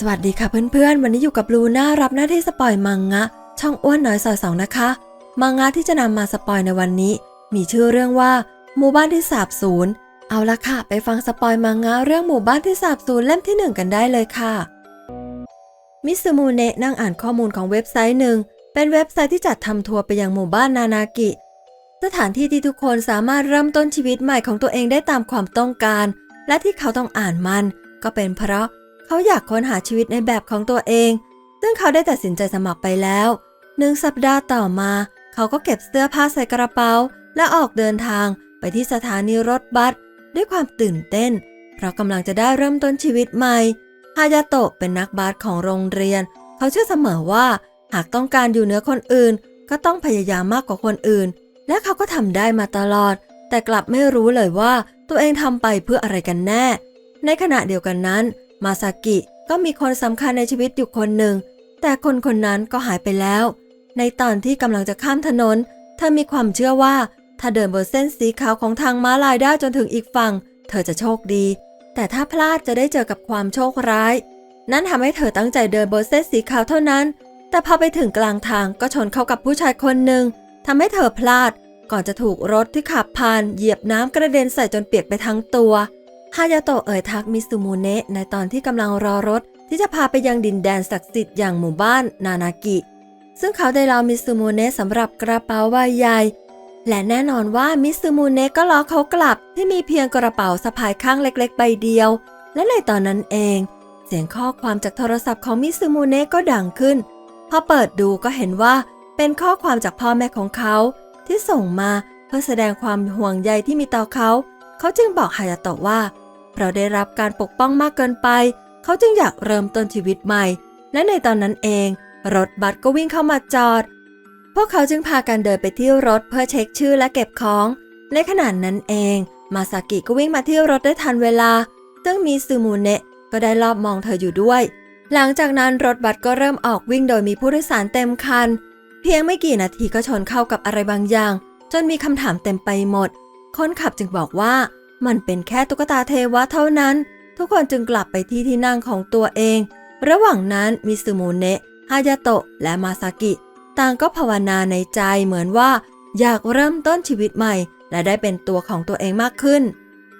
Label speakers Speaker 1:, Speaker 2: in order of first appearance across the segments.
Speaker 1: สวัสดีค่ะเพื่อนๆ วันนี้อยู่กับลูน่ารับหน้าที่สปอยมังงะ ช่องอ้วนน้อยซอยสองนะคะ มังงะที่จะนำมาสปอยในวันนี้ มีชื่อเรื่องว่า หมู่บ้านที่สาบสูญเอาละค่ะ ไปฟังสปอยมังงะเรื่องหมู่บ้านที่สาบสูญเล่มที่หนึ่งกันได้เลยค่ะ มิสมูเนะนั่งอ่านข้อมูลของเว็บไซต์หนึ่ง เป็นเว็บไซต์ที่จัดทำทัวร์ไปยังหมู่บ้านนานากิ สถานที่ที่ทุกคนสามารถเริ่มต้นชีวิตใหม่ของตัวเองได้ตามความต้องการ และที่เขาต้องอ่านมัน ก็เป็นเพราะ เขาอยากค้นหาชีวิตในแบบของตัวเอง ซึ่งเขาได้ตัดสินใจสมัครไปแล้วหนึ่งสัปดาห์ต่อมา เขาก็เก็บเสื้อผ้าใส่กระเป๋า และออกเดินทางไปที่สถานีรถบัสด้วยความตื่นเต้น เพราะกำลังจะได้เริ่มต้นชีวิตใหม่ฮายาโตะเป็นนักบาสของโรงเรียน เขาเชื่อเสมอว่า หากต้องการอยู่เหนือคนอื่น ก็ต้องพยายามมากกว่าคนอื่น และเขาก็ทำได้มาตลอด แต่กลับไม่รู้เลยว่าตัวเองทำไปเพื่ออะไรกันแน่ ในขณะเดียวกันนั้น มาซากิก็มีคนสำคัญในชีวิตอยู่คนหนึ่ง แต่คนคนนั้นก็หายไปแล้ว ในตอนที่กำลังจะข้ามถนน เธอมีความเชื่อว่า ถ้าเดินบนเส้นสีขาวของทางม้าลายได้จนถึงอีกฝั่ง เธอจะโชคดี แต่ถ้าพลาดจะได้เจอกับความโชคร้าย นั่นทำให้เธอตั้งใจเดินบนเส้นสีขาวเท่านั้น แต่พอไปถึงกลางทางก็ชนเข้ากับผู้ชายคนหนึ่งทำให้เธอพลาด ก่อนจะถูกรถที่ขับผ่านเหยียบน้ำกระเด็นใส่จนเปียกไปทั้งตัว ฮายาโตะเอ่ยทักมิซูมูเนะในตอนที่กำลังรอรถ ที่จะพาไปยังดินแดนศักดิ์สิทธิ์อย่างหมู่บ้านนานากิ ซึ่งเขาได้รอมิซูมูเนะสำหรับกระเป๋าใบใหญ่ และแน่นอนว่ามิซูมูเนะก็ล้อเขากลับที่มีเพียงกระเป๋าสะพายข้างเล็กๆ ใบเดียว และในตอนนั้นเอง เสียงข้อความจากโทรศัพท์ของมิซูมูเนะก็ดังขึ้น พอเปิดดูก็เห็นว่าเป็นข้อความจากพ่อแม่ของเขา ที่ส่งมาเพื่อแสดงความห่วงใยที่มีต่อเขา เขาจึงบอกฮายาโตะว่า เพราะได้รับการปกป้องมากเกินไป เขาจึงอยากเริ่มต้นชีวิตใหม่ และในตอนนั้นเอง รถบัสก็วิ่งเข้ามาจอด พวกเขาจึงพากันเดินไปที่รถเพื่อเช็คชื่อและเก็บของ ในขณะนั้นเอง มาซากิก็วิ่งมาที่รถได้ทันเวลา ซึ่งมีซูมูเนะก็ได้รอบมองเธออยู่ด้วย หลังจากนั้นรถบัสก็เริ่มออกวิ่งโดยมีผู้โดยสารเต็มคัน เพียงไม่กี่นาทีก็ชนเข้ากับอะไรบางอย่าง จนมีคำถามเต็มไปหมด คนขับจึงบอกว่า มันเป็นแค่ตุ๊กตาเทวะเท่านั้น ทุกคนจึงกลับไปที่ที่นั่งของตัวเอง ระหว่างนั้นมิซูมูเนะฮายาโตะและมาซากิ ต่างก็ภาวนาในใจเหมือนว่า อยากเริ่มต้นชีวิตใหม่ และได้เป็นตัวของตัวเองมากขึ้น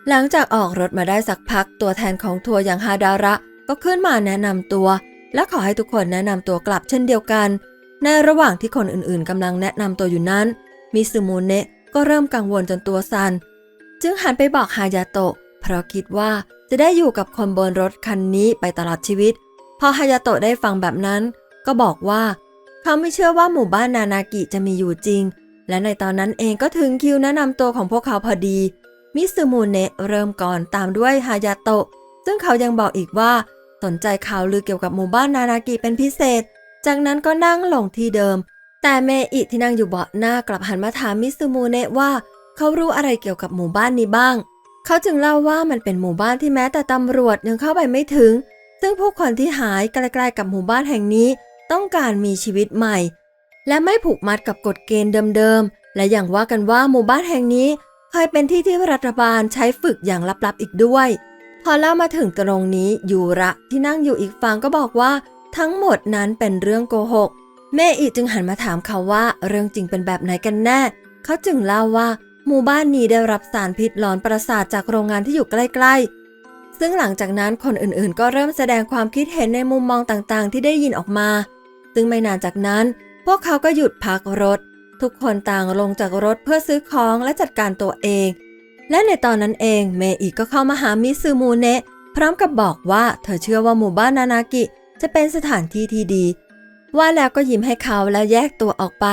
Speaker 1: หลังจากออกรถมาได้สักพักตัวแทนของทัวร์อย่างฮาดาระ ก็ขึ้นมาแนะนำตัว และขอให้ทุกคนแนะนำตัวกลับเช่นเดียวกัน ในระหว่างที่คนอื่นๆกำลังแนะนำตัวอยู่นั้นมิซูมูเนะ ก็เริ่มกังวลจนตัวสัน่นจึงหันไปบอกฮายาโตะเพราะคิดว่าจะได้อยู่กับคนบนรถคันนี้ไปตลอดชีวิต พอฮายาโตะได้ฟังแบบนั้น ก็บอกว่า เขาไม่เชื่อว่าหมู่บ้านนานากิจะมีอยู่จริง และในตอนนั้นเองก็ถึงคิวแนะนำตัวของพวกเขาพอดี มิซูมูเนะเริ่มก่อนตามด้วยฮายาโตะซึ่งเขายังบอกอีกว่า สนใจข่าวลือเกี่ยวกับหมู่บ้านนานากิเป็นพิเศษ จากนั้นก็นั่งลงที่เดิม แต่เมอิที่นั่งอยู่เบาะหน้ากลับหันมาถามมิซูมูเนะว่า เขารู้อะไรเกี่ยวกับหมู่บ้านนี้บ้าง เขาจึงเล่าว่ามันเป็นหมู่บ้านที่แม้แต่ตำรวจยังเข้าไปไม่ถึง ซึ่งผู้คนที่หายใกล้ๆกับหมู่บ้านแห่งนี้ ต้องการมีชีวิตใหม่ และไม่ผูกมัดกับกฎเกณฑ์เดิมๆ และอย่างว่ากันว่าหมู่บ้านแห่งนี้เคยเป็นที่ที่รัฐบาลใช้ฝึกอย่างลับๆอีกด้วย พอเล่ามาถึงตรงนี้ยูระที่นั่งอยู่อีกฝั่งก็บอกว่า ทั้งหมดนั้นเป็นเรื่องโกหก เมอิจึงหันมาถามเขาว่าเรื่องจริงเป็นแบบไหนกันแน่ เขาจึงเล่าว่าหมู่บ้านนี้ได้รับสารพิษหลอนประสาทจากโรงงานที่อยู่ใกล้ ๆ ซึ่งหลังจากนั้นคนอื่นๆ ก็เริ่มแสดงความคิดเห็นในมุมมองต่างๆ ที่ได้ยินออกมา ซึ่งไม่นานจากนั้น พวกเขาก็หยุดพักรถ ทุกคนต่างลงจากรถเพื่อซื้อของและจัดการตัวเอง และในตอนนั้นเองเมอิก็เข้ามาหามิซูมูเนะพร้อมกับบอกว่าเธอเชื่อว่าหมู่บ้านนานากิจะเป็นสถานที่ที่ดี ว่าแล้วก็ยิ้มให้เขาแล้วแยกตัวออกไป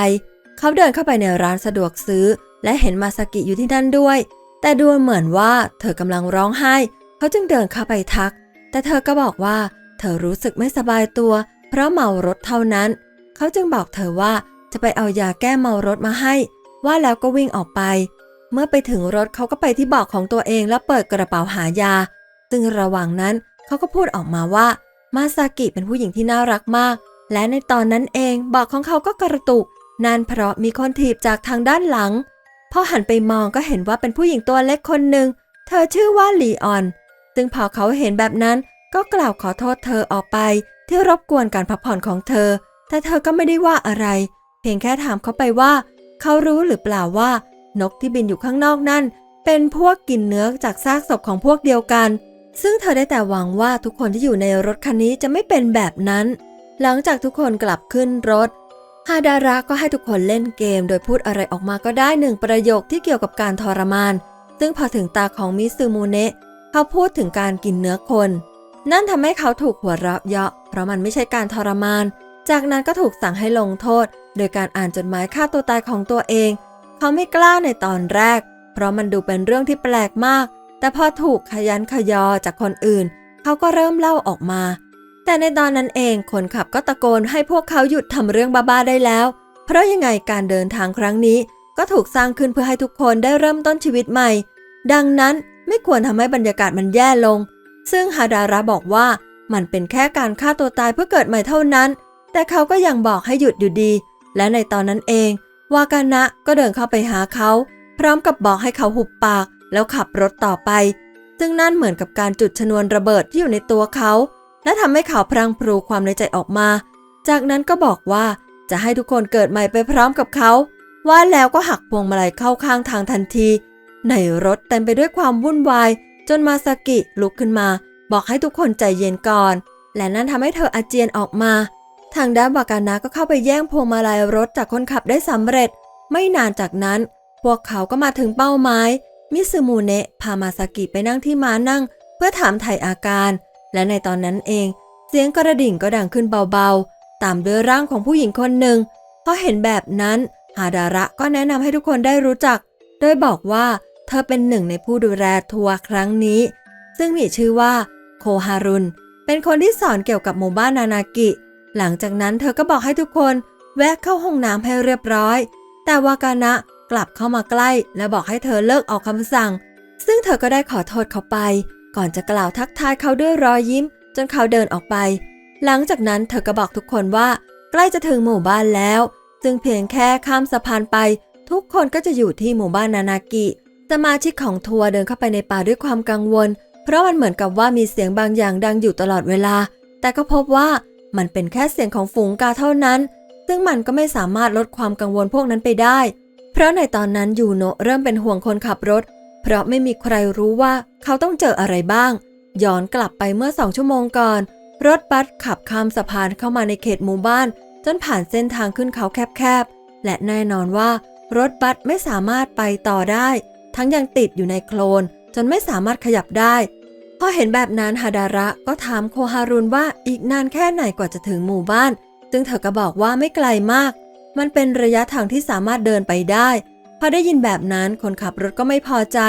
Speaker 1: เขาเดินเข้าไปในร้านสะดวกซื้อ และเห็นมาสกิอยู่ที่นั่นด้วย แต่ดูเหมือนว่าเธอกำลังร้องไห้ เขาจึงเดินเข้าไปทัก แต่เธอก็บอกว่า เธอรู้สึกไม่สบายตัว เพราะเมารถเท่านั้น เขาจึงบอกเธอว่าจะไปเอายาแก้เมารถมาให้ ว่าแล้วก็วิ่งออกไป เมื่อไปถึงรถเขาก็ไปที่เบอกของตัวเองแล้วเปิดกระเป๋าหายา ซึ่งระหว่างนั้นเขาก็พูดออกมาว่า มาซากิเป็นผู้หญิงที่น่ารักมาก และในตอนนั้นเองเบอกของเขาก็กระตุกนั่นเพราะมีคนถีบจากทางด้านหลังพอหันไปมองก็เห็นว่าเป็นผู้หญิงตัวเล็กคนหนึ่ง เธอชื่อว่าลีออน ซึ่งพอเขาเห็นแบบนั้นก็กล่าวขอโทษเธอออกไป ที่รบกวนการพักผ่อนของเธอ แต่เธอก็ไม่ได้ว่าอะไร เพียงแค่ถามเขาไปว่า เขารู้หรือเปล่าว่า นกที่บินอยู่ข้างนอกนั่น เป็นพวกกินเนื้อจากซากศพของพวกเดียวกัน ซึ่งเธอได้แต่หวังว่าทุกคนที่อยู่ในรถคันนี้จะไม่เป็นแบบนั้น หลังจากทุกคนกลับขึ้นรถ ฮาดาระก็ให้ทุกคนเล่นเกม โดยพูดอะไรออกมาก็ได้หนึ่งประโยคที่เกี่ยวกับการทรมาน ซึ่งพอถึงตาของมิซึมูเนะเขาพูดถึงการกินเนื้อคน นั่นทำให้เขาถูกหัวเราะเยาะ เพราะมันไม่ใช่การทรมาน จากนั้นก็ถูกสั่งให้ลงโทษ โดยการอ่านจดหมายฆ่าตัวตายของตัวเอง เขาไม่กล้าในตอนแรก เพราะมันดูเป็นเรื่องที่แปลกมาก แต่พอถูกขยันขยอจากคนอื่น เขาก็เริ่มเล่าออกมา แต่ในตอนนั้นเองคนขับก็ตะโกนให้พวกเขาหยุดทำเรื่องบ้าๆได้แล้ว เพราะยังไงการเดินทางครั้งนี้ ก็ถูกสร้างขึ้นเพื่อให้ทุกคนได้เริ่มต้นชีวิตใหม่ ดังนั้นไม่ควรทำให้บรรยากาศมันแย่ลง ซึ่งฮาดาระบอกว่ามันเป็นแค่การฆ่าตัวตายเพื่อเกิดใหม่เท่านั้น แต่เขาก็ยังบอกให้หยุดอยู่ดี และในตอนนั้นเอง วากานะก็เดินเข้าไปหาเขา พร้อมกับบอกให้เขาหุบปาก แล้วขับรถต่อไป ซึ่งนั่นเหมือนกับการจุดชนวนระเบิดที่อยู่ในตัวเขา และทำให้เขาพรังพรูความในใจออกมา จากนั้นก็บอกว่าจะให้ทุกคนเกิดใหม่ไปพร้อมกับเขา ว่าแล้วก็หักพวงมาลัยเข้าข้างทางทันที ในรถเต็มไปด้วยความวุ่นวาย จนมาซากิลุกขึ้นมา บอกให้ทุกคนใจเย็นก่อน และนั่นทำให้เธออาเจียนออกมา ทางด้านวากานะก็เข้าไปแย่งพวงมาลัยรถจากคนขับได้สำเร็จ ไม่นานจากนั้น พวกเขาก็มาถึงเป้าหมายมิซึมูเนะพามาซากิไปนั่งที่ม้านั่ง เพื่อถามไถ่อาการ และในตอนนั้นเอง เสียงกระดิ่งก็ดังขึ้นเบาๆ ตามด้วยร่างของผู้หญิงคนหนึ่งพอเห็นแบบนั้น ฮาดาระก็แนะนำให้ทุกคนได้รู้จัก โดยบอกว่าเธอเป็นหนึ่งในผู้ดูแลทัวร์ครั้งนี้ ซึ่งมีชื่อว่าโคฮารุน เป็นคนที่สอนเกี่ยวกับหมู่บ้านนานากิ หลังจากนั้นเธอก็บอกให้ทุกคนแวะเข้าห้องน้ำให้เรียบร้อย แต่วากานะกลับเข้ามาใกล้ และบอกให้เธอเลิกออกคำสั่ง ซึ่งเธอก็ได้ขอโทษเขาไป ก่อนจะกล่าวทักทายเขาด้วยรอยยิ้ม จนเขาเดินออกไป หลังจากนั้นเธอก็บอกทุกคนว่า ใกล้จะถึงหมู่บ้านแล้ว ซึ่งเพียงแค่ข้ามสะพานไป ทุกคนก็จะอยู่ที่หมู่บ้านนานากิ สมาชิกของทัวร์เดินเข้าไปในป่าด้วยความกังวล เพราะมันเหมือนกับว่ามีเสียงบางอย่างดังอยู่ตลอดเวลา แต่ก็พบว่ามันเป็นแค่เสียงของฝูงกาเท่านั้น ซึ่งมันก็ไม่สามารถลดความกังวลพวกนั้นไปได้ เพราะในตอนนั้นยูโนะเริ่มเป็นห่วงคนขับรถ เพราะไม่มีใครรู้ว่าเขาต้องเจออะไรบ้าง ย้อนกลับไปเมื่อสองชั่วโมงก่อน รถบัสขับข้ามสะพานเข้ามาในเขตหมู่บ้าน จนผ่านเส้นทางขึ้นเขาแคบๆ และแน่นอนว่า รถบัสไม่สามารถไปต่อได้ ทั้งยังติดอยู่ในโคลน จนไม่สามารถขยับได้พอเห็นแบบนั้นฮาดาระก็ถามโคฮารุนว่าอีกนานแค่ไหนกว่าจะถึงหมู่บ้าน ซึ่งเธอก็บอกว่าไม่ไกลมาก มันเป็นระยะทางที่สามารถเดินไปได้ อได้ยินแบบนั้นคนขับรถก็ไม่พอใจ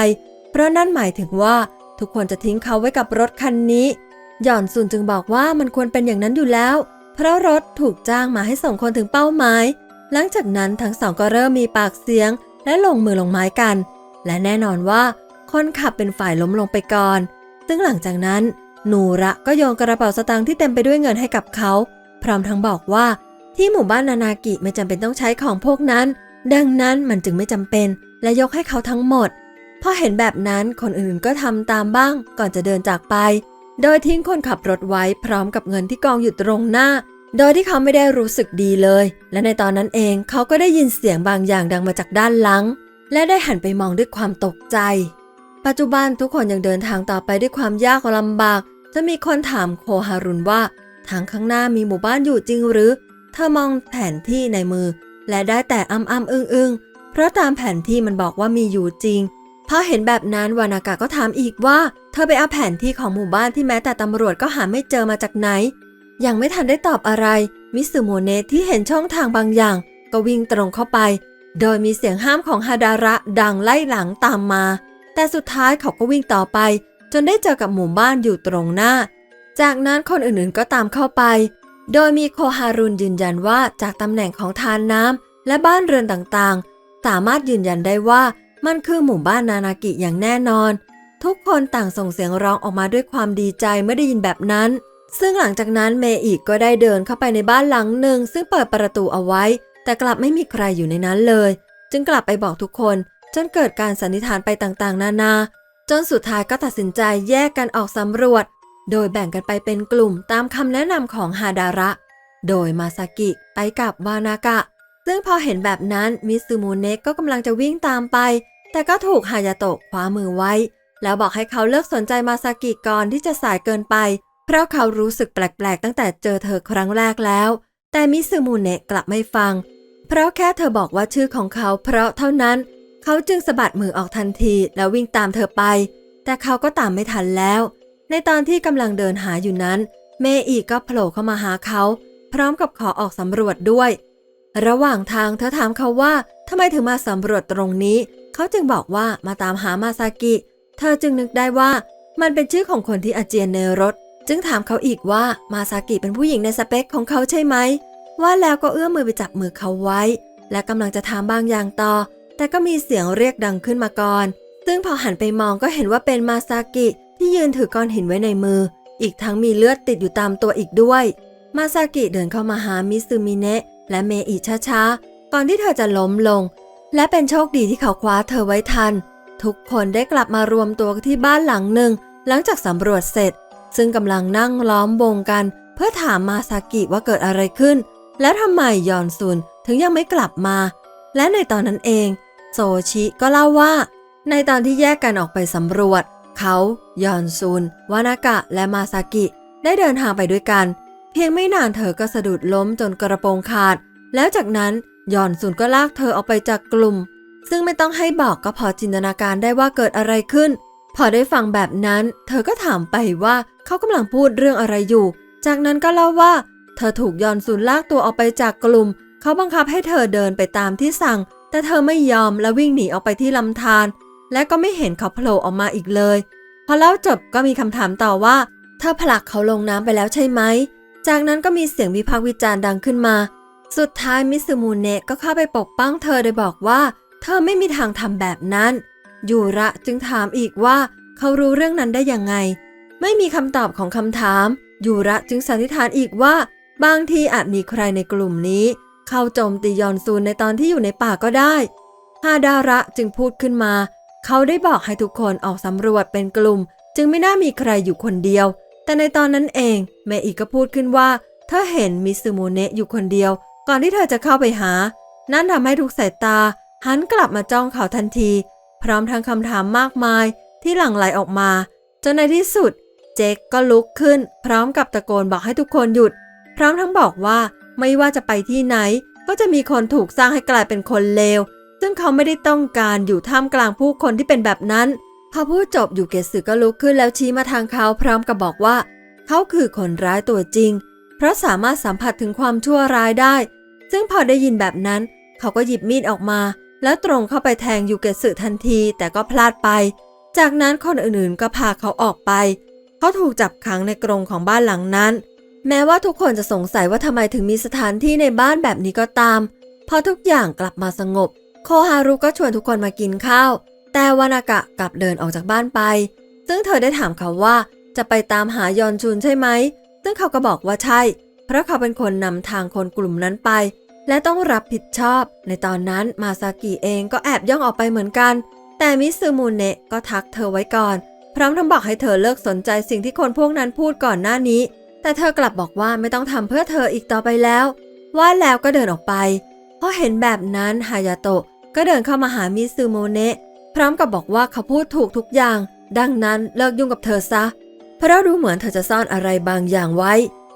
Speaker 1: เพราะนั่นหมายถึงว่าทุกคนจะทิ้งเขาไว้กับรถคันนี้ หย่อนซุนจึงบอกว่ามันควรเป็นอย่างนั้นอยู่แล้ว เพราะรถถูกจ้างมาให้ส่งคนถึงเป้าหมาย หลังจากนั้นทั้งสองก็เริ่มมีปากเสียง และลงมือลงไม้กัน และแน่นอนว่า คนขับเป็นฝ่ายล้มลงไปก่อน ซึ่งหลังจากนั้น นูระก็โยนกระเป๋าสตางค์ที่เต็มไปด้วยเงินให้กับเขา พร้อมทั้งบอกว่าที่หมู่บ้านนานากิไม่จำเป็นต้องใช้ของพวกนั้น ดังนั้นมันจึงไม่จำเป็นและยกให้เขาทั้งหมดพอเห็นแบบนั้นคนอื่นก็ทำตามบ้างก่อนจะเดินจากไป โดยทิ้งคนขับรถไว้พร้อมกับเงินที่กองอยู่ตรงหน้า โดยที่เขาไม่ได้รู้สึกดีเลย และในตอนนั้นเองเขาก็ได้ยินเสียงบางอย่างดังมาจากด้านหลัง และได้หันไปมองด้วยความตกใจ ปัจจุบันทุกคนยังเดินทางต่อไปด้วยความยากลำบาก จะมีคนถามโคฮารุนว่า ทางข้างหน้ามีหมู่บ้านอยู่จริงหรือ เธอมองแผนที่ในมือ และได้แต่อ้ำอ้ำอึ้งอึงเพราะตามแผนที่มันบอกว่ามีอยู่จริงพอเห็นแบบนั้นวานากะก็ถามอีกว่า เธอไปเอาแผนที่ของหมู่บ้านที่แม้แต่ตำรวจก็หาไม่เจอมาจากไหน ยังไม่ทันได้ตอบอะไร มิสึโมเนะที่เห็นช่องทางบางอย่าง ก็วิ่งตรงเข้าไป โดยมีเสียงห้ามของฮาดาระดังไล่หลังตามมา แต่สุดท้ายเขาก็วิ่งต่อไป จนได้เจอกับหมู่บ้านอยู่ตรงหน้า จากนั้นคนอื่นๆก็ตามเข้าไป โดยมีโคฮารุนยืนยันว่าจากตำแหน่งของทานน้ำและบ้านเรือนต่างๆ สามารถยืนยันได้ว่ามันคือหมู่บ้านนานากิอย่างแน่นอน ทุกคนต่างส่งเสียงร้องออกมาด้วยความดีใจเมื่อได้ยินแบบนั้น ซึ่งหลังจากนั้นเมอีกก็ได้เดินเข้าไปในบ้านหลังหนึ่ง ซึ่งเปิดประตูเอาไว้ แต่กลับไม่มีใครอยู่ในนั้นเลย จึงกลับไปบอกทุกคน จนเกิดการสันนิษฐานไปต่างๆ นานา จนสุดท้ายก็ตัดสินใจแยกกันออกสำรวจ โดยแบ่งกันไปเป็นกลุ่มตามคำแนะนำของฮาดาระ โดยมาซากิไปกับวานากะ ซึ่งพอเห็นแบบนั้นมิซึมูเนะก็กำลังจะวิ่งตามไป แต่ก็ถูกฮายาโตะคว้ามือไว้ แล้วบอกให้เขาเลิกสนใจมาซากิก่อนที่จะสายเกินไป เพราะเขารู้สึกแปลกๆ ตั้งแต่เจอเธอครั้งแรกแล้ว แต่มิซึมูเนะกลับไม่ฟัง เพราะแค่เธอบอกว่าชื่อของเขา เพราะเท่านั้น เขาจึงสะบัดมือออกทันทีแล้ววิ่งตามเธอไป แต่เขาก็ตามไม่ทันแล้ว ในตอนที่กำลังเดินหาอยู่นั้น เมอีก็โผล่เข้ามาหาเขา พร้อมกับขอออกสำรวจด้วย ระหว่างทางเธอถามเขาว่าทำไมถึงมาสำรวจตรงนี้ เขาจึงบอกว่ามาตามหามาซากิ เธอจึงนึกได้ว่า มันเป็นชื่อของคนที่อาเจียนในรถ จึงถามเขาอีกว่ามาซากิเป็นผู้หญิงในสเปคของเขาใช่ไหม ว่าแล้วก็เอื้อมมือไปจับมือเขาไว้ และกำลังจะถามบางอย่างต่อ แต่ก็มีเสียงเรียกดังขึ้นมาก่อน ซึ่งพอหันไปมองก็เห็นว่าเป็นมาซากิ ที่ยืนถือก้อนหินไว้ในมือ อีกทั้งมีเลือดติดอยู่ตามตัวอีกด้วย มาซากิเดินเข้ามาหามิซึมิเนะและเมอิช้าๆ ก่อนที่เธอจะล้มลง และเป็นโชคดีที่เขาคว้าเธอไว้ทัน ทุกคนได้กลับมารวมตัวที่บ้านหลังหนึ่ง หลังจากสำรวจเสร็จ ซึ่งกำลังนั่งล้อมวงกัน เพื่อถามมาซากิว่าเกิดอะไรขึ้น แล้วทำไมยอนซุนถึงยังไม่กลับมา และในตอนนั้นเอง โซชิก็เล่าว่า ในตอนที่แยกกันออกไปสำรวจ เขายอนซุนวานากะและมาซากิ ได้เดินทางไปด้วยกัน เพียงไม่นานเธอก็สะดุดล้มจนกระโปรงขาด แล้วจากนั้นยอนซุนก็ลากเธอออกไปจากกลุ่ม ซึ่งไม่ต้องให้บอกก็พอจินตนาการได้ว่าเกิดอะไรขึ้น พอได้ฟังแบบนั้น เธอก็ถามไปว่าเขากำลังพูดเรื่องอะไรอยู่ จากนั้นก็เล่าว่า เธอถูกยอนซุนลากตัวออกไปจากกลุ่ม เขาบังคับให้เธอเดินไปตามที่สั่ง แต่เธอไม่ยอมและวิ่งหนีออกไปที่ลำธาร และก็ไม่เห็นเขาโผล่ออกมาอีกเลย พอเล่าจบก็มีคำถามต่อว่าเธอผลักเขาลงน้ำไปแล้วใช่ไหม จากนั้นก็มีเสียงวิพากษ์วิจารณ์ดังขึ้นมา สุดท้ายมิซึมูเนะก็เข้าไปปกป้องเธอโดยบอกว่า เธอไม่มีทางทำแบบนั้น ยูระจึงถามอีกว่าเขารู้เรื่องนั้นได้ยังไง ไม่มีคำตอบของคำถาม ยูระจึงสันนิษฐานอีกว่า บางทีอาจมีใครในกลุ่มนี้ เข้าโจมตียอนซูนในตอนที่อยู่ในป่าก็ได้ฮาดาระจึงพูดขึ้นมา เขาได้บอกให้ทุกคนออกสำรวจเป็นกลุ่ม จึงไม่น่ามีใครอยู่คนเดียว แต่ในตอนนั้นเองแม่อีกก็พูดขึ้นว่า เธอเห็นมิซึโมเนะอยู่คนเดียว ก่อนที่เธอจะเข้าไปหา นั่นทำให้ทุกสายตา หันกลับมาจ้องเขาทันที พร้อมทั้งคำถามมากมายที่หลั่งไหลออกมา จนในที่สุด เจคก็ลุกขึ้น พร้อมกับตะโกนบอกให้ทุกคนหยุด พร้อมทั้งบอกว่าไม่ว่าจะไปที่ไหน ก็จะมีคนถูกสร้างให้กลายเป็นคนเลว ซึ่งเขาไม่ได้ต้องการอยู่ท่ามกลางผู้คนที่เป็นแบบนั้น พอพูดจบอยู่เกสึก็ลุกขึ้นแล้วชี้มาทางเขาพร้อมกับบอกว่า เขาคือคนร้ายตัวจริง เพราะสามารถสัมผัสถึงความชั่วร้ายได้ ซึ่งพอได้ยินแบบนั้น เขาก็หยิบมีดออกมา แล้วตรงเข้าไปแทงยูเกสึทันทีแต่ก็พลาดไป จากนั้นคนอื่นๆก็พาเขาออกไป เขาถูกจับขังในกรงของบ้านหลังนั้น แม้ว่าทุกคนจะสงสัยว่าทำไมถึงมีสถานที่ในบ้านแบบนี้ก็ตาม พอทุกอย่างกลับมาสงบ โคฮารุก็ชวนทุกคนมากินข้าว แต่วานากะกลับเดินออกจากบ้านไป ซึ่งเธอได้ถามเขาว่าจะไปตามหายอนชุนใช่ไหม ซึ่งเขาก็บอกว่าใช่ เพราะเขาเป็นคนนำทางคนกลุ่มนั้นไป และต้องรับผิดชอบ ในตอนนั้นมาซากิเองก็แอบย่องออกไปเหมือนกัน แต่มิซึมูเนะก็ทักเธอไว้ก่อน พร้อมทั้งบอกให้เธอเลิกสนใจสิ่งที่คนพวกนั้นพูดก่อนหน้านี้ แต่เธอกลับบอกว่าไม่ต้องทำเพื่อเธออีกต่อไปแล้ว ว่าแล้วก็เดินออกไปพอเห็นแบบนั้นฮายาโตะ ก็เดินเข้ามาหามิซึโมเนะพร้อมกับบอกว่าเขาพูดถูกทุกอย่าง ดังนั้นเลิกยุ่งกับเธอซะ เพราะดูเหมือนเธอจะซ่อนอะไรบางอย่างไว้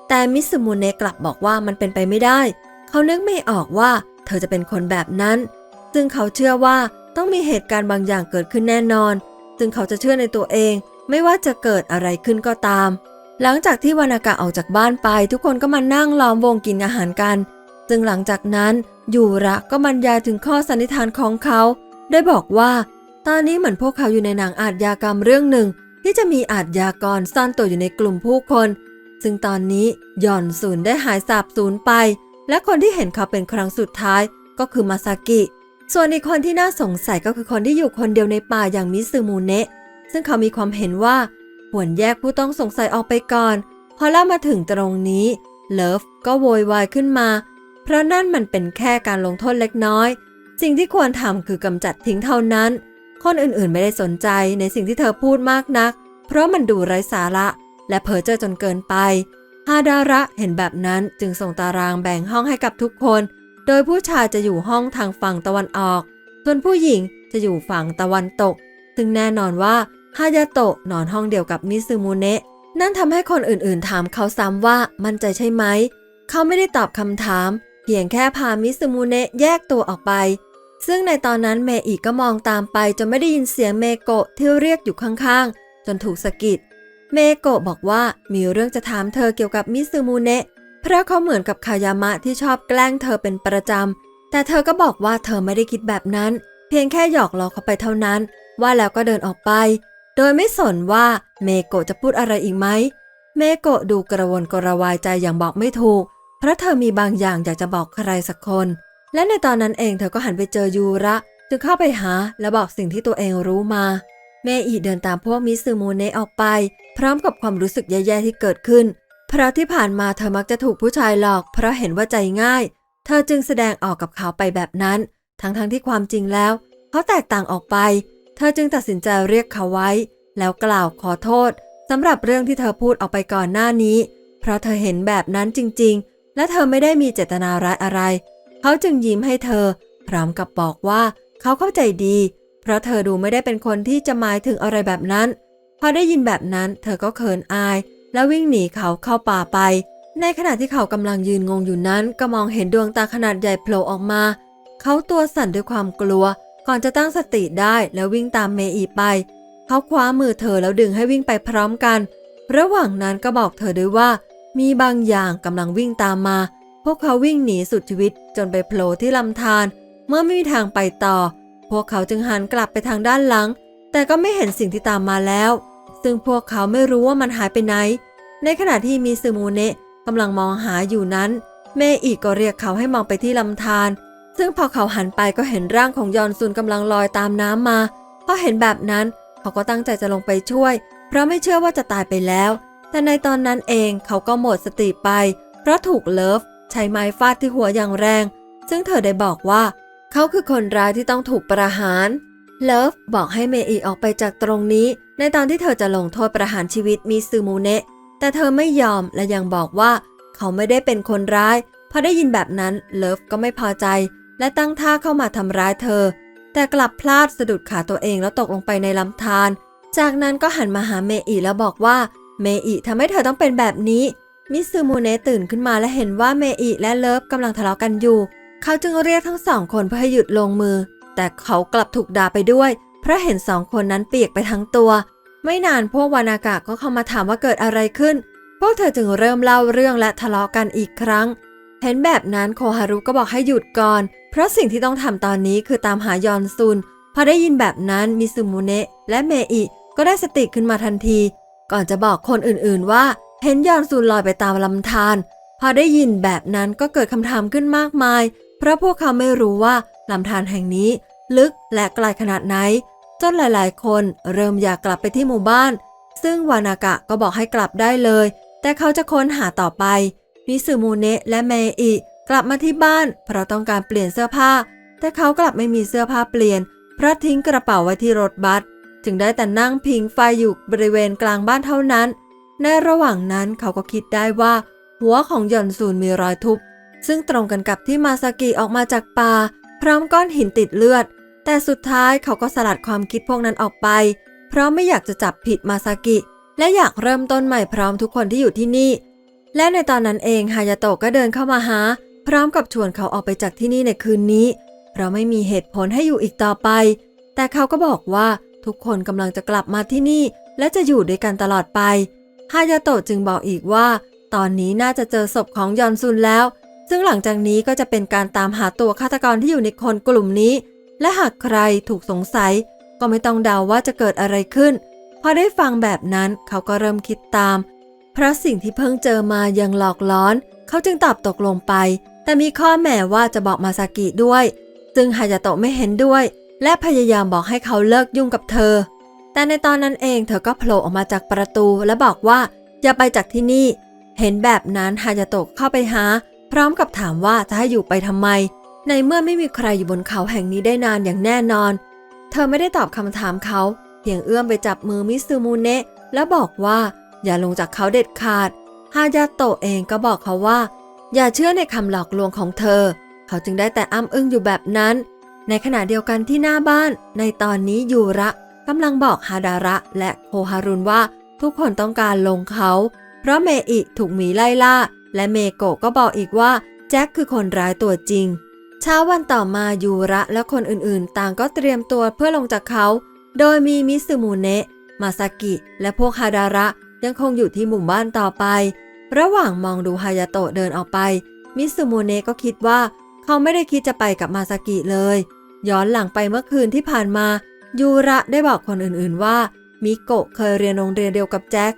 Speaker 1: แต่มิซึโมเนะกลับบอกว่ามันเป็นไปไม่ได้ เขานึกไม่ออกว่าเธอจะเป็นคนแบบนั้น ซึ่งเขาเชื่อว่าต้องมีเหตุการณ์บางอย่างเกิดขึ้นแน่นอน ซึ่งเขาจะเชื่อในตัวเอง ไม่ว่าจะเกิดอะไรขึ้นก็ตาม หลังจากที่วานากะออกจากบ้านไป ทุกคนก็มานั่งล้อมวงกินอาหารกัน ซึ่งหลังจากนั้นยูระก็บรรยายถึงข้อสันนิษฐานของเขา ได้บอกว่า ตอนนี้เหมือนพวกเขาอยู่ในหนังอาทยากรรมเรื่องหนึ่ง ที่จะมีอาทยากรซ่อนตัวอยู่ในกลุ่มผู้คน ซึ่งตอนนี้ย่อนสูญได้หายสาบสูญไป และคนที่เห็นเขาเป็นครั้งสุดท้ายก็คือมาซากิ ส่วนอีกคนที่น่าสงสัยก็คือคนที่อยู่คนเดียวในป่าอย่างมิซึมูเนะซึ่งเขามีความเห็นว่าควรแยกผู้ต้องสงสัยออกไปก่อน พอเล่ามาถึงตรงนี้เลิฟก็โวยวายขึ้นมา เพราะนั่นมันเป็นแค่การลงโทษเล็กน้อย สิ่งที่ควรทำคือกำจัดทิ้งเท่านั้น คนอื่นๆไม่ได้สนใจในสิ่งที่เธอพูดมากนัก เพราะมันดูไร้สาระ และเพ้อเจ้อจนเกินไปฮาดาระเห็นแบบนั้นจึงส่งตารางแบ่งห้องให้กับทุกคน โดยผู้ชายจะอยู่ห้องทางฝั่งตะวันออก ส่วนผู้หญิงจะอยู่ฝั่งตะวันตก ซึ่งแน่นอนว่าฮายาโตะนอนห้องเดียวกับมิซึมุเนะนั่นทำให้คนอื่นๆถามเขาซ้ำว่ามั่นใจใช่ไหม เขาไม่ได้ตอบคำถาม พียงแค่พามิซึมุเนะแยกตัวออกไป ซึ่งในตอนนั้นเมอีก็มองตามไปจนไม่ได้ยินเสียงเมโกะที่เรียกอยู่ข้างๆ จนถูกสะกิด เมโกะบอกว่ามีเรื่องจะถามเธอเกี่ยวกับมิซึมุเนะเพราะเขาเหมือนกับคายามะที่ชอบแกล้งเธอเป็นประจำ แต่เธอก็บอกว่าเธอไม่ได้คิดแบบนั้น เพียงแค่หยอกล้อเขาไปเท่านั้น ว่าแล้วก็เดินออกไป โดยไม่สนว่าเมโกะจะพูดอะไรอีกไหม เมโกะดูกระวนกระวายใจอย่างบอกไม่ถูก เพราะเธอมีบางอย่างอยากจะบอกใครสักคน และในตอนนั้นเองเธอก็หันไปเจอยูระ จึงเข้าไปหาและบอกสิ่งที่ตัวเองรู้มาเมอีเดินตามพวกมิซึมูเนะออกไป พร้อมกับความรู้สึกแย่ๆที่เกิดขึ้น เพราะที่ผ่านมาเธอมักจะถูกผู้ชายหลอก เพราะเห็นว่าใจง่าย เธอจึงแสดงออกกับเขาไปแบบนั้น ทั้งๆทที่ความจริงแล้ว เขาแตกต่างออกไป เธอจึงตัดสินใจเรียกเขาไว้ แล้วกล่าวขอโทษสำหรับเรื่องที่เธอพูดออกไปก่อนหน้านี้ เพราะเธอเห็นแบบนั้นจริง ๆ และเธอไม่ได้มีเจตนาร้ายอะไร เขาจึงยิ้มให้เธอ พร้อมกับบอกว่าเขาเข้าใจดี เพราะเธอดูไม่ได้เป็นคนที่จะหมายถึงอะไรแบบนั้น พอได้ยินแบบนั้นเธอก็เขินอาย แล้ววิ่งหนีเขาเข้าป่าไป ในขณะที่เขากำลังยืนงงอยู่นั้น ก็มองเห็นดวงตาขนาดใหญ่โผล่ออกมา เขาตัวสั่นด้วยความกลัว ก่อนจะตั้งสติได้แล้ววิ่งตามเมอีไป เขาคว้ามือเธอแล้วดึงให้วิ่งไปพร้อมกัน ระหว่างนั้นก็บอกเธอด้วยว่า มีบางอย่างกำลังวิ่งตามมา พวกเขาวิ่งหนีสุดชีวิตจนไปโผล่ที่ลำธารเมื่อไม่มีทางไปต่อ พวกเขาจึงหันกลับไปทางด้านหลัง แต่ก็ไม่เห็นสิ่งที่ตามมาแล้ว ซึ่งพวกเขาไม่รู้ว่ามันหายไปไหน ในขณะที่มีซึมูเนะกำลังมองหาอยู่นั้น เมอีก็เรียกเขาให้มองไปที่ลำธารซึ่งพอเขาหันไปก็เห็นร่างของยอนซุนกำลังลอยตามน้ำมาพอเห็นแบบนั้น เขาก็ตั้งใจจะลงไปช่วย เพราะไม่เชื่อว่าจะตายไปแล้ว แต่ในตอนนั้นเองเขาก็หมดสติไป เพราะถูกเลิฟใช้ไม้ฟาดที่หัวอย่างแรง ซึ่งเธอได้บอกว่า เขาคือคนร้ายที่ต้องถูกประหาร เลิฟบอกให้เมอีออกไปจากตรงนี้ ในตอนที่เธอจะลงโทษประหารชีวิตมิซึมูเนะแต่เธอไม่ยอมและยังบอกว่า เขาไม่ได้เป็นคนร้ายพอได้ยินแบบนั้นเลิฟก็ไม่พอใจ และตั้งท่าเข้ามาทำร้ายเธอ แต่กลับพลาดสะดุดขาตัวเองแล้วตกลงไปในลำธารจากนั้นก็หันมาหาเมอีแล้วบอกว่า เมอีทำให้เธอต้องเป็นแบบนี้ มิซึมูเนะตื่นขึ้นมาและเห็นว่าเมอีและเลิฟกำลังทะเลาะกันอยู่ เขาจึงเรียกทั้งสองคนเพื่อให้หยุดลงมือ แต่เขากลับถูกด่าไปด้วย เพราะเห็นสองคนนั้นเปียกไปทั้งตัว ไม่นานพวกวานากะก็เข้ามาถามว่าเกิดอะไรขึ้น พวกเธอจึงเริ่มเล่าเรื่องและทะเลาะกันอีกครั้ง เห็นแบบนั้นโคฮารุก็บอกให้หยุดก่อน เพราะสิ่งที่ต้องทำตอนนี้คือตามหายอนซุนพอได้ยินแบบนั้นมิซึมุเนะและเมอิก็ได้สติขึ้นมาทันที ก่อนจะบอกคนอื่นๆว่าเห็นยอนซุนลอยไปตามลำธารพอได้ยินแบบนั้นก็เกิดคำถามขึ้นมากมาย เพราะพวกเขาไม่รู้ว่าลำธารแห่งนี้ ลึกและไกลขนาดไหน จนหลายๆ คนเริ่มอยากกลับไปที่หมู่บ้าน ซึ่งวานากะก็บอกให้กลับได้เลย แต่เขาจะค้นหาต่อไป มิสึมูเนะและเมอิกลับมาที่บ้าน เพราะต้องการเปลี่ยนเสื้อผ้า แต่เขากลับไม่มีเสื้อผ้าเปลี่ยน เพราะทิ้งกระเป๋าไว้ที่รถบัส จึงได้แต่นั่งพิงไฟอยู่บริเวณกลางบ้านเท่านั้น ในระหว่างนั้นเขาก็คิดได้ว่า หัวของหย่อนซูนมีรอยทุบ ซึ่งตรงกันกับที่มาซากิออกมาจากป่าพร้อมก้อนหินติดเลือด แต่สุดท้ายเขาก็สลัดความคิดพวกนั้นออกไป เพราะไม่อยากจะจับผิดมาซากิ และอยากเริ่มต้นใหม่พร้อมทุกคนที่อยู่ที่นี่ และในตอนนั้นเองฮายาโตะก็เดินเข้ามาหา พร้อมกับชวนเขาออกไปจากที่นี่ในคืนนี้ เพราะไม่มีเหตุผลให้อยู่อีกต่อไป แต่เขาก็บอกว่า ทุกคนกำลังจะกลับมาที่นี่ และจะอยู่ด้วยกันตลอดไป ฮายาโตะจึงบอกอีกว่า ตอนนี้น่าจะเจอศพของยอนซุนแล้ว ซึ่งหลังจากนี้ก็จะเป็นการตามหาตัวฆาตกรที่อยู่ในคนกลุ่มนี้ และหากใครถูกสงสัย ก็ไม่ต้องเดาว่าจะเกิดอะไรขึ้น พอได้ฟังแบบนั้นเขาก็เริ่มคิดตาม เพราะสิ่งที่เพิ่งเจอมายังหลอกล้อน เขาจึงตอบตกลงไป แต่มีข้อแม้ว่าจะบอกมาซากิด้วย ซึ่งฮายาโตะไม่เห็นด้วย และพยายามบอกให้เขาเลิกยุ่งกับเธอ แต่ในตอนนั้นเองเธอก็โผล่ออกมาจากประตูและบอกว่าอย่าไปจากที่นี่ เห็นแบบนั้นฮายาโตะเข้าไปหา พร้อมกับถามว่าจะให้อยู่ไปทำไม ในเมื่อไม่มีใครอยู่บนเขาแห่งนี้ได้นานอย่างแน่นอน เธอไม่ได้ตอบคำถามเขาเพียงเอื้อมไปจับมือมิซึมูเนะแล้วบอกว่าอย่าลงจากเขาเด็ดขาดฮายาโตะเองก็บอกเขาว่า อย่าเชื่อในคำหลอกลวงของเธอ เขาจึงได้แต่อ้ำอึ้งอยู่แบบนั้น ในขณะเดียวกันที่หน้าบ้านในตอนนี้ยูระกำลังบอกฮาดาระและโคฮารุนว่าทุกคนต้องการลงเขา เพราะเมอิถูกหมีไล่ล่า และเมโกะก็บอกอีกว่าแจ็คคือคนร้ายตัวจริง เช้าวันต่อมายูระและคนอื่นๆ ต่างก็เตรียมตัวเพื่อลงจากเขา โดยมีมิซึมูเนะมาซากิ และพวกฮาดาระยังคงอยู่ที่หมู่บ้านต่อไป ระหว่างมองดูฮายาโตะเดินออกไป มิซึมูเนะก็คิดว่า เขาไม่ได้คิดจะไปกับมาซากิเลย ย้อนหลังไปเมื่อคืนที่ผ่านมา ยูระได้บอกคนอื่นๆว่า มิโกะเคยเรียนโรงเรียนเดียวกับแจ็ค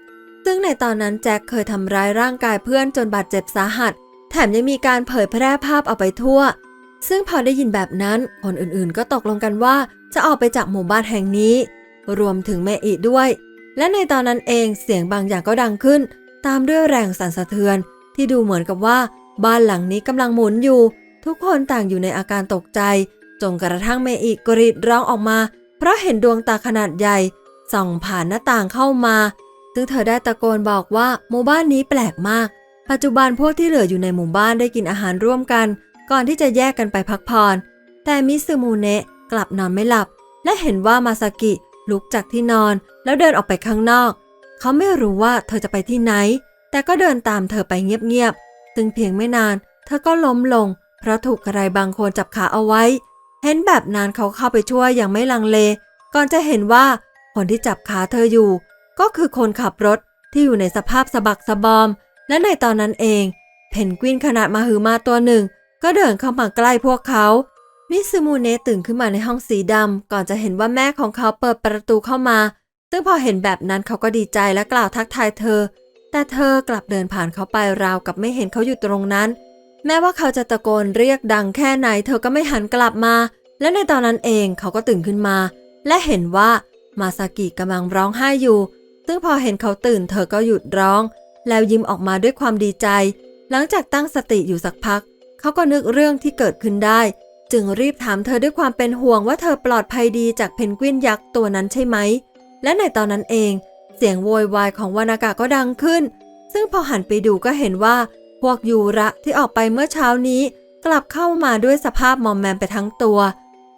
Speaker 1: ซึ่งในตอนนั้นแจ็คเคยทำร้ายร่างกายเพื่อนจนบาดเจ็บสาหัส แถมยังมีการเผยแพร่ภาพเอาไปทั่ว ซึ่งพอได้ยินแบบนั้น คนอื่นๆ ก็ตกลงกันว่าจะออกไปจากหมู่บ้านแห่งนี้ รวมถึงเมอิด้วย และในตอนนั้นเองเสียงบางอย่างก็ดังขึ้น ตามด้วยแรงสั่นสะเทือน ที่ดูเหมือนกับว่า บ้านหลังนี้กำลังหมุนอยู่ ทุกคนต่างอยู่ในอาการตกใจ จนกระทั่งเมอิกรีดร้องออกมา เพราะเห็นดวงตาขนาดใหญ่ส่องผ่านหน้าต่างเข้ามา ซึ่งเธอได้ตะโกนบอกว่าหมู่บ้านนี้แปลกมาก ปัจจุบันพวกที่เหลืออยู่ในหมู่บ้านได้กินอาหารร่วมกัน ก่อนที่จะแยกกันไปพักผ่อน แต่มิซึมูเนะกลับนอนไม่หลับ และเห็นว่ามาซากิลุกจากที่นอน แล้วเดินออกไปข้างนอก เขาไม่รู้ว่าเธอจะไปที่ไหน แต่ก็เดินตามเธอไปเงียบๆ ซึ่งเพียงไม่นาน เธอก็ล้มลง เพราะถูกใครบางคนจับขาเอาไว้ เห็นแบบนั้นเขาเข้าไปช่วยอย่างไม่ลังเล ก่อนจะเห็นว่าคนที่จับขาเธออยู่ ก็คือคนขับรถที่อยู่ในสภาพสะบักสะบอม และในตอนนั้นเอง เพนกวินขนาดมาหือมาตัวหนึ่ง ก็เดินเข้ามาใกล้พวกเขา มิซึมูเนะตื่นขึ้นมาในห้องสีดำก่อนจะเห็นว่าแม่ของเขาเปิดประตูเข้ามา ซึ่งพอเห็นแบบนั้นเขาก็ดีใจและกล่าวทักทายเธอ แต่เธอกลับเดินผ่านเขาไปราวกับไม่เห็นเขาอยู่ตรงนั้น แม้ว่าเขาจะตะโกนเรียกดังแค่ไหนเธอก็ไม่หันกลับมา และในตอนนั้นเองเขาก็ตื่นขึ้นมา และเห็นว่ามาซากิกำลังร้องไห้อยู่ ซึ่งพอเห็นเขาตื่นเธอก็หยุดร้อง แล้วยิ้มออกมาด้วยความดีใจ หลังจากตั้งสติอยู่สักพัก เขาก็นึกเรื่องที่เกิดขึ้นได้ จึงรีบถามเธอด้วยความเป็นห่วงว่าเธอปลอดภัยดีจากเพนกวินยักษ์ตัวนั้นใช่ไหม และในตอนนั้นเอง เสียงโวยวายของวานากะก็ดังขึ้น ซึ่งพอหันไปดูก็เห็นว่า พวกยูระที่ออกไปเมื่อเช้านี้กลับเข้ามาด้วยสภาพมอมแมมไปทั้งตัว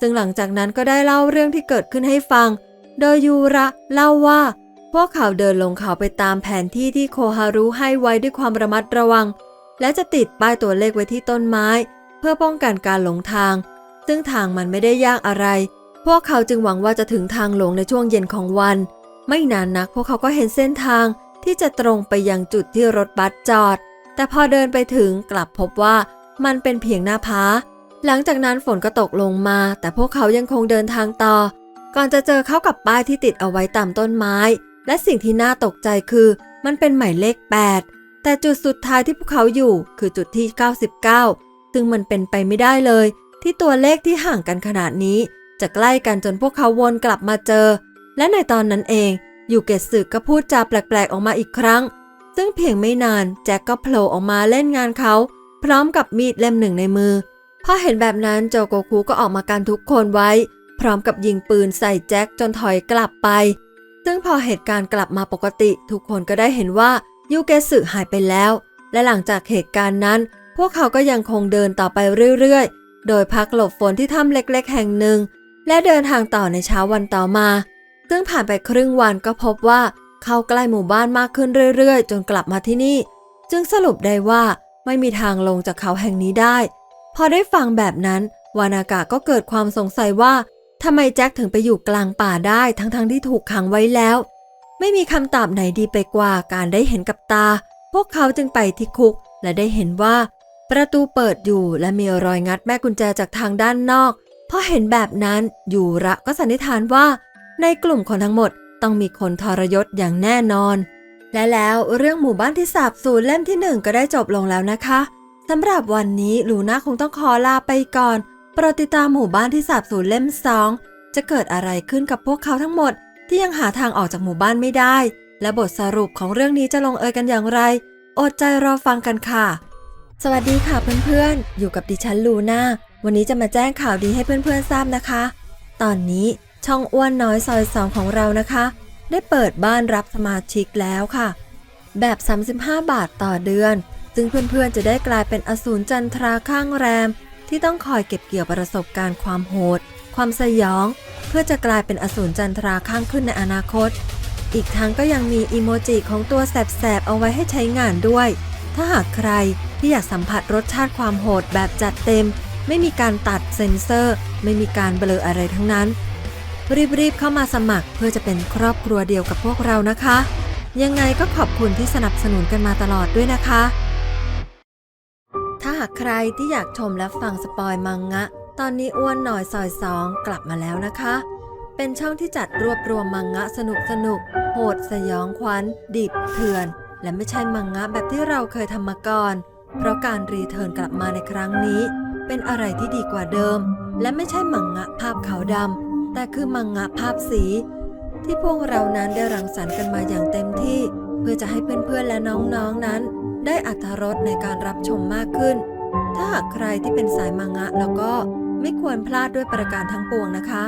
Speaker 1: ซึ่งหลังจากนั้นก็ได้เล่าเรื่องที่เกิดขึ้นให้ฟัง โดยยูระเล่าว่า พวกเขาเดินลงเขาไปตามแผนที่ที่โคฮารุให้ไว้ด้วยความระมัดระวัง และจะติดป้ายตัวเลขไว้ที่ต้นไม้ เพื่อป้องกันการหลงทาง ซึ่งทางมันไม่ได้ยากอะไร พวกเขาจึงหวังว่าจะถึงทางหลงในช่วงเย็นของวัน ไม่นานนักพวกเขาก็เห็นเส้นทางที่จะตรงไปยังจุดที่รถบัสจอด แต่พอเดินไปถึงกลับพบว่ามันเป็นเพียงหน้าผาหลังจากนั้นฝนก็ตกลงมา แต่พวกเขายังคงเดินทางต่อ ก่อนจะเจอเข้ากับป้ายที่ติดเอาไว้ตามต้นไม้ และสิ่งที่น่าตกใจคือ มันเป็นหมายเลข 8 แต่จุดสุดท้ายที่พวกเขาอยู่คือจุดที่ 99 ซึ่งมันเป็นไปไม่ได้เลย ที่ตัวเลขที่ห่างกันขนาดนี้ จะใกล้กันจนพวกเขาวนกลับมาเจอ และในตอนนั้นเองยูเกตสึก็พูดจาแปลกๆออกมาอีกครั้ง ซึ่งเพียงไม่นานแจ็คก็โผล่ออกมาเล่นงานเขา พร้อมกับมีดเล่มหนึ่งในมือพอเห็นแบบนั้นโจโกคุก็ออกมากันทุกคนไว้ พร้อมกับยิงปืนใส่แจ็คจนถอยกลับไป ซึ่งพอเหตุการณ์กลับมาปกติ ทุกคนก็ได้เห็นว่ายูเกสึหายไปแล้ว และหลังจากเหตุการณ์นั้น พวกเขาก็ยังคงเดินต่อไปเรื่อยๆ โดยพักหลบฝนที่ถ้ำเล็กๆ แห่งหนึ่ง และเดินทางต่อในเช้าวันต่อมา ซึ่งผ่านไปครึ่งวันก็พบว่า เข้าใกล้หมู่บ้านมากขึ้นเรื่อยๆ จนกลับมาที่นี่ จึงสรุปได้ว่าไม่มีทางลงจากเขาแห่งนี้ได้ พอได้ฟังแบบนั้นวานากะก็เกิดความสงสัยว่าทำไมแจ็คถึงไปอยู่กลางป่าได้ทั้งๆทที่ถูกขังไว้แล้ว ไม่มีคำตอบไหนดีไปกว่าการได้เห็นกับตา พวกเขาจึงไปที่คุก และได้เห็นว่า ประตูเปิดอยู่และมีรอยงัดแม่กุญแจจากทางด้านนอกพอเห็นแบบนั้นยูระก็สันนิษฐานว่า ในกลุ่มคนทั้งหมด ต้องมีคนทรยศอย่างแน่นอน และแล้วเรื่องหมู่บ้านที่สาบสูญเล่มที่หนึ่งก็ได้จบลงแล้วนะคะสำหรับวันนี้ลูน่าคงต้องขอลาไปก่อนโปรดติดตามหมู่บ้านที่สาบสูญเล่มสองจะเกิดอะไรขึ้นกับพวกเขาทั้งหมด ที่ยังหาทางออกจากหมู่บ้านไม่ได้ และบทสรุปของเรื่องนี้จะลงเอยกันอย่างไร อดใจรอฟังกันค่ะ สวัสดีค่ะเพื่อนๆ อยู่กับดิฉันลูน่า วันนี้จะมาแจ้งข่าวดีให้เพื่อนๆทราบนะคะ ตอนนี้ ช่องอ้วนน้อยซอยสองของเรานะคะ ได้เปิดบ้านรับสมาชิกแล้วค่ะ แบบ 35 บาทต่อเดือน ซึ่งเพื่อนๆจะได้กลายเป็นอสูรจันทราข้างแรม ที่ต้องคอยเก็บเกี่ยวประสบการณ์ความโหด ความสยอง เพื่อจะกลายเป็นอสูรจันทราข้างขึ้นในอนาคต อีกทั้งก็ยังมีอีโมจิของตัวแสบๆเอาไว้ให้ใช้งานด้วย ถ้าหากใครที่อยากสัมผัสรสชาติความโหดแบบจัดเต็ม ไม่มีการตัดเซ็นเซอร์ ไม่มีการเบลออะไรทั้งนั้น รีบๆเข้ามาสมัครเพื่อจะเป็นครอบครัวเดียวกับพวกเรานะคะ ยังไงก็ขอบคุณที่สนับสนุนกันมาตลอดด้วยนะคะ ถ้าหากใครที่อยากชมและฟังสปอยมังงะ ตอนนี้อ้วนหน่อยซอยสองกลับมาแล้วนะคะ เป็นช่องที่จัดรวบรวมมังงะสนุกสนุกโหดสยองขวัญดิบเถื่อน และไม่ใช่มังงะแบบที่เราเคยทำมาก่อน เพราะการรีเทิร์นกลับมาในครั้งนี้ เป็นอะไรที่ดีกว่าเดิม และไม่ใช่มังงะภาพขาวดำ แต่คือมังงะภาพสี ที่พวกเรานั้นได้รังสรรค์กันมาอย่างเต็มที่ เพื่อจะให้เพื่อนๆและน้องๆนั้น ได้อัธรสในการรับชมมากขึ้น ถ้าหากใครที่เป็นสายมังงะแล้วก็ไม่ควรพลาดด้วยประการทั้งปวงนะคะ